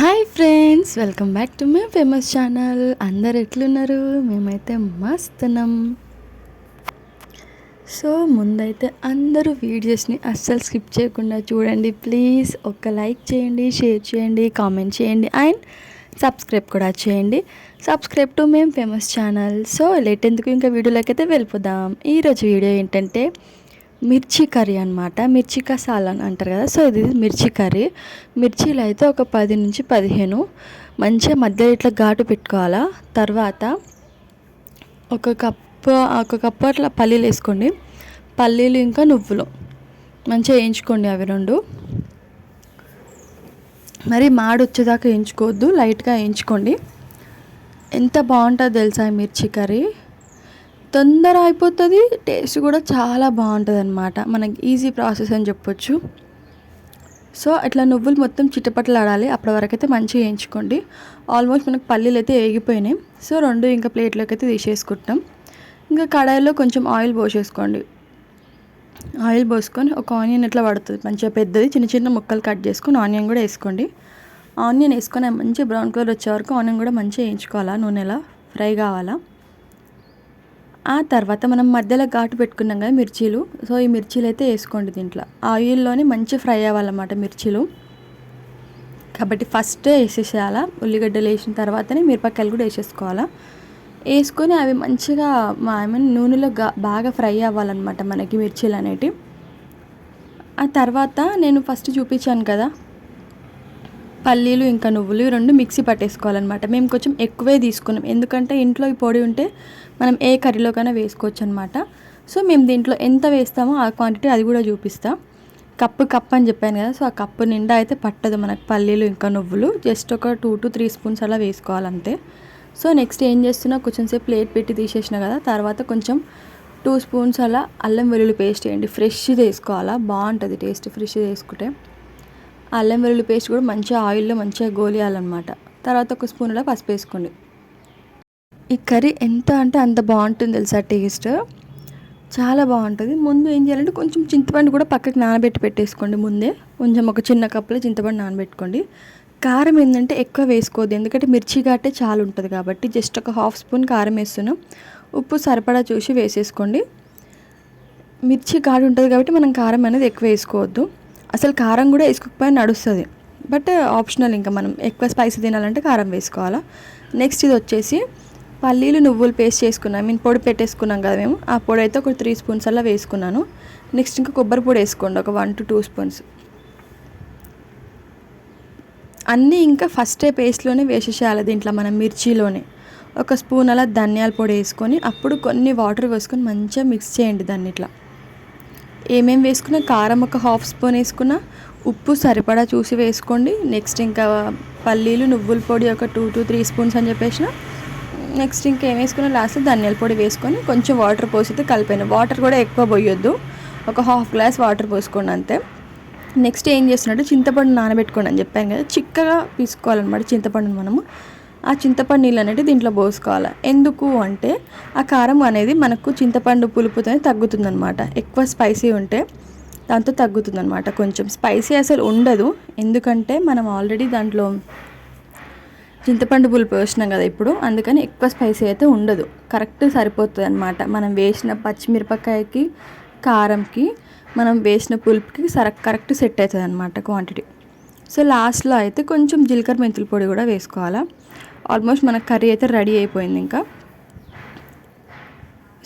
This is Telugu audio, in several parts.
Hi friends welcome back to my famous channel. అందరు ఎట్లున్నారు? మేమైతే మస్తున్నాం. సో ముందైతే అందరూ వీడియోస్ని అస్సలు స్కిప్ చేయకుండా చూడండి. ప్లీజ్ ఒక లైక్ చేయండి షేర్ చేయండి కామెంట్ చేయండి అండ్ సబ్స్క్రైబ్ కూడా చేయండి. సబ్స్క్రైబ్ టు మేము ఫేమస్ ఛానల్. సో లేట్ ఎందుకు ఇంకా వీడియోలోకి అయితే వెళ్ళిపోదాం. ఈరోజు వీడియో ఏంటంటే మిర్చి కర్రీ అనమాట మిర్చి కసాల అని అంటారు కదా. సో ఇది మిర్చి కర్రీ. మిర్చీలు అయితే ఒక పది నుంచి పదిహేను. మంచిగా మధ్యలో ఇట్లా ఘాటు పెట్టుకోవాలా. తర్వాత ఒక కప్పు ఒక కప్పు అట్లా పల్లీలు వేసుకోండి. పల్లీలు ఇంకా నువ్వులు. మంచిగా వేయించుకోండి అవి రెండు. మరి మాడు వచ్చేదాకా వేయించుకోవద్దు. లైట్గా వేయించుకోండి. ఎంత బాగుంటుందో తెలుసా ఈ మిర్చి కర్రీ? తొందర అయిపోతుంది టేస్ట్ కూడా చాలా బాగుంటుంది అనమాట మనకి ఈజీ ప్రాసెస్ అని చెప్పొచ్చు. సో ఇట్లా నువ్వులు మొత్తం చిట్టపట్టలాడాలి అప్పటి వరకు అయితే మంచిగా వేయించుకోండి. ఆల్మోస్ట్ మనకు పల్లీలు అయితే వేగిపోయినాయి. సో రెండు ఇంకా ప్లేట్లోకి అయితే తీసేసుకుంటాం. ఇంకా కడాయిలో కొంచెం ఆయిల్ పోసేసుకోండి. ఆయిల్ పోసుకొని ఒక ఆనియన్ ఇట్లా పడుతుంది. మంచిగా పెద్దది చిన్న చిన్న ముక్కలు కట్ చేసుకొని ఆనియన్ కూడా వేసుకోండి. ఆనియన్ వేసుకొని మంచిగా బ్రౌన్ కలర్ వచ్చే వరకు ఆనియన్ కూడా మంచిగా వేయించుకోవాలా నూనెలా? ఫ్రై కావాలా? ఆ తర్వాత మనం మధ్యలో ఘాటు పెట్టుకున్నాం కదా మిర్చీలు. సో ఈ మిర్చీలు అయితే వేసుకోండి దీంట్లో. ఆయిల్లోనే మంచి ఫ్రై అవ్వాలన్నమాట మిర్చీలు. కాబట్టి ఫస్ట్ వేసేసేయాలా. ఉల్లిగడ్డలు వేసిన తర్వాతనే మిరపకాయలు కూడా వేసేసుకోవాలా. వేసుకొని అవి మంచిగా ఐ మీన్ నూనెలో బాగా ఫ్రై అవ్వాలన్నమాట మనకి మిర్చీలు అనేటివి. ఆ తర్వాత నేను ఫస్ట్ చూపించాను కదా. పల్లీలు ఇంకా నువ్వులు రెండు మిక్సీ పట్టేసుకోవాలన్నమాట. మేము కొంచెం ఎక్కువే తీసుకున్నాం. ఎందుకంటే ఇంట్లో ఈ పొడి ఉంటే మనం ఏ కర్రీలోకైనా వేసుకోవచ్చు అనమాట సో మేము దీంట్లో ఎంత వేస్తామో ఆ క్వాంటిటీ అది కూడా చూపిస్తా. కప్పు కప్ అని చెప్పాను కదా సో ఆ కప్పు నిండా అయితే పట్టదు మనకు పల్లీలు ఇంకా నువ్వులు. జస్ట్ ఒక టూ టు త్రీ స్పూన్స్ అలా వేసుకోవాలంతే. సో నెక్స్ట్ ఏం చేస్తున్నా కొంచెం సేపు ప్లేట్ పెట్టి తీసేసిన కదా తర్వాత కొంచెం టూ స్పూన్స్ అలా అల్లం వెల్లుల్లి పేస్ట్ వేయండి. ఫ్రెష్ వేసుకోవాలా? బాగుంటుంది టేస్ట్ ఫ్రెష్ వేసుకుంటే. అల్లం వెల్లుల్లి పేస్ట్ కూడా మంచిగా ఆయిల్లో మంచిగా గోలియాలన్నమాట. తర్వాత ఒక స్పూన్లో పసుపు వేసుకోండి. ఈ కర్రీ ఎంత అంటే అంత బాగుంటుంది తెలుసా టేస్ట్? చాలా బాగుంటుంది. ముందు ఏం చేయాలంటే కొంచెం చింతపండు కూడా పక్కకి నానబెట్టి పెట్టేసుకోండి ముందే. కొంచెం ఒక చిన్న కప్పులో చింతపండు నానబెట్టుకోండి. కారం ఏంటంటే ఎక్కువ వేసుకోవద్దు. ఎందుకంటే మిర్చి ఘాటే చాలా ఉంటుంది కాబట్టి జస్ట్ ఒక హాఫ్ స్పూన్ కారం వేస్తున్నాం. ఉప్పు సరిపడా చూసి వేసేసుకోండి. మిర్చి ఘాటు ఉంటుంది కాబట్టి మనం కారం అనేది ఎక్కువ వేసుకోవద్దు. అసలు కారం కూడా వేసుకోకపోయినా నడుస్తుంది. బట్ ఆప్షనల్ ఇంకా మనం ఎక్కువ స్పైసీ తినాలంటే కారం వేసుకోవాలా. నెక్స్ట్ ఇది వచ్చేసి పల్లీలు నువ్వులు పేస్ట్ చేసుకున్నాం. మీన్ పొడి పెట్టేసుకున్నాం కదా మేము. ఆ పొడి అయితే ఒక త్రీ స్పూన్స్ అలా వేసుకున్నాను. నెక్స్ట్ ఇంకా కొబ్బరి పొడి వేసుకోండి. ఒక వన్ టు టూ స్పూన్స్. అన్నీ ఇంకా ఫస్టే పేస్ట్లోనే వేసేసేయాలి దీంట్లో మనం మిర్చిలోనే. ఒక స్పూన్ అలా ధనియాల పొడి వేసుకొని అప్పుడు కొన్ని వాటర్ వేసుకొని మంచిగా మిక్స్ చేయండి దాన్ని ఇట్లా. ఏమేమి వేసుకున్నా కారం ఒక హాఫ్ స్పూన్ వేసుకున్నా ఉప్పు సరిపడా చూసి వేసుకోండి. నెక్స్ట్ ఇంకా పల్లీలు నువ్వుల పొడి ఒక టూ టు త్రీ స్పూన్స్ అని చెప్పేసిన. నెక్స్ట్ ఇంకా ఏం వేసుకున్నా లాస్ట్ ధనియాల పొడి వేసుకొని కొంచెం వాటర్ పోసితే కలిపాను వాటర్ కూడా ఎక్కువ పోయొద్దు. ఒక హాఫ్ గ్లాస్ వాటర్ పోసుకోండి అంతే. నెక్స్ట్ ఏం చేస్తున్నట్టు చింతపండు నానబెట్టుకోండి అని చెప్పాను కదా. చిక్కగా తీసుకోవాలన్నమాట చింతపండుని మనము. ఆ చింతపండు నీళ్ళు అనేది దీంట్లో పోసుకోవాలి. ఎందుకు అంటే ఆ కారం అనేది మనకు చింతపండు పులుపుతోనే తగ్గుతుందనమాట ఎక్కువ స్పైసీ ఉంటే దాంతో తగ్గుతుందనమాట కొంచెం. స్పైసీ అసలు ఉండదు. ఎందుకంటే మనం ఆల్రెడీ దాంట్లో చింతపండు పులుపు వేసినాం కదా ఇప్పుడు అందుకని ఎక్కువ స్పైసీ అయితే ఉండదు. కరెక్ట్ సరిపోతుంది అనమాట మనం వేసిన పచ్చిమిరపకాయకి కారంకి మనం వేసిన పులుపుకి సర కరెక్ట్ సెట్ అవుతుంది అనమాట క్వాంటిటీ. సో లాస్ట్లో అయితే కొంచెం జీలకర్ర మెంతుల పొడి కూడా వేసుకోవాలా. ఆల్మోస్ట్ మన కర్రీ అయితే రెడీ అయిపోయింది ఇంకా.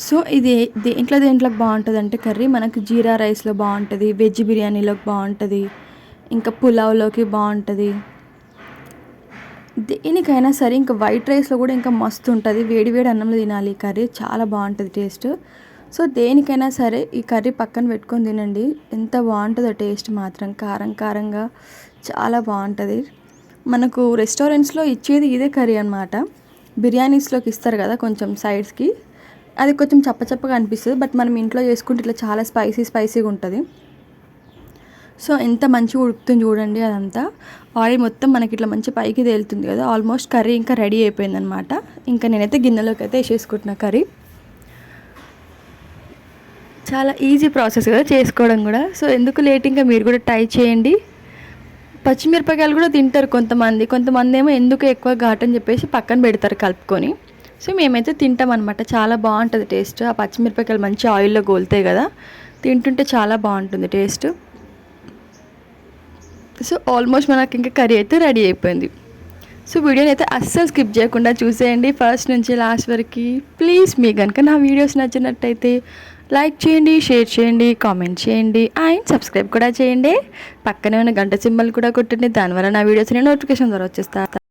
సో ఇది దేంట్లో దేంట్లోకి బాగుంటుంది అంటే కర్రీ మనకు జీరా రైస్లో బాగుంటుంది వెజ్ బిర్యానీలోకి బాగుంటుంది ఇంకా పులావ్లోకి బాగుంటుంది. దేనికైనా సరే ఇంకా వైట్ రైస్లో కూడా ఇంకా మస్తు ఉంటుంది. వేడి వేడి అన్నంలో తినాలి ఈ కర్రీ చాలా బాగుంటుంది టేస్ట్. సో దేనికైనా సరే ఈ కర్రీ పక్కన పెట్టుకొని తినండి. ఎంత బాగుంటుందో టేస్ట్ మాత్రం కారం కారంగా చాలా బాగుంటుంది. మనకు రెస్టారెంట్స్లో ఇచ్చేది ఇదే కర్రీ అనమాట బిర్యానీస్లోకి ఇస్తారు కదా కొంచెం సైడ్స్కి. అది కొంచెం చప్పచప్పగా అనిపిస్తుంది. బట్ మనం ఇంట్లో చేసుకుంటే ఇట్లా చాలా స్పైసీ స్పైసీగా ఉంటుంది. సో ఎంత మంచిగా ఉడుకుతుంది చూడండి అదంతా. ఆయిల్ మొత్తం మనకి ఇట్లా మంచి పైకి తేలుతుంది కదా. ఆల్మోస్ట్ కర్రీ ఇంకా రెడీ అయిపోయింది అనమాట ఇంకా నేనైతే గిన్నెలోకి అయితే వేసేసుకుంటున్నా కర్రీ. చాలా ఈజీ ప్రాసెస్ కదా చేసుకోవడం కూడా. సో ఎందుకు లేట్? ఇంకా మీరు కూడా ట్రై చేయండి. పచ్చిమిరపకాయలు కూడా తింటారు కొంతమంది. కొంతమంది ఏమో ఎందుకు ఎక్కువ ఘాట్ అని చెప్పేసి పక్కన పెడతారు కలుపుకొని. సో మేమైతే తింటాం అనమాట చాలా బాగుంటుంది టేస్ట్. ఆ పచ్చిమిరపకాయలు మంచి ఆయిల్లో గోలుతాయి కదా. తింటుంటే చాలా బాగుంటుంది టేస్ట్. సో ఆల్మోస్ట్ మనకి ఇంకా కర్రీ అయితే రెడీ అయిపోయింది. సో వీడియోని అయితే అస్సలు స్కిప్ చేయకుండా చూసేయండి. ఫస్ట్ నుంచి లాస్ట్ వరకు ప్లీజ్ మీ కనుక నా వీడియోస్ నచ్చినట్టయితే లైక్ చేయండి షేర్ చేయండి కామెంట్ చేయండి అండ్ సబ్స్క్రైబ్ కూడా చేయండి. పక్కనే ఉన్న గంట సింబల్ కూడా కొట్టండి దానివల్ల నా వీడియోస్ నేను నోటిఫికేషన్ ద్వారా వచ్చేస్తా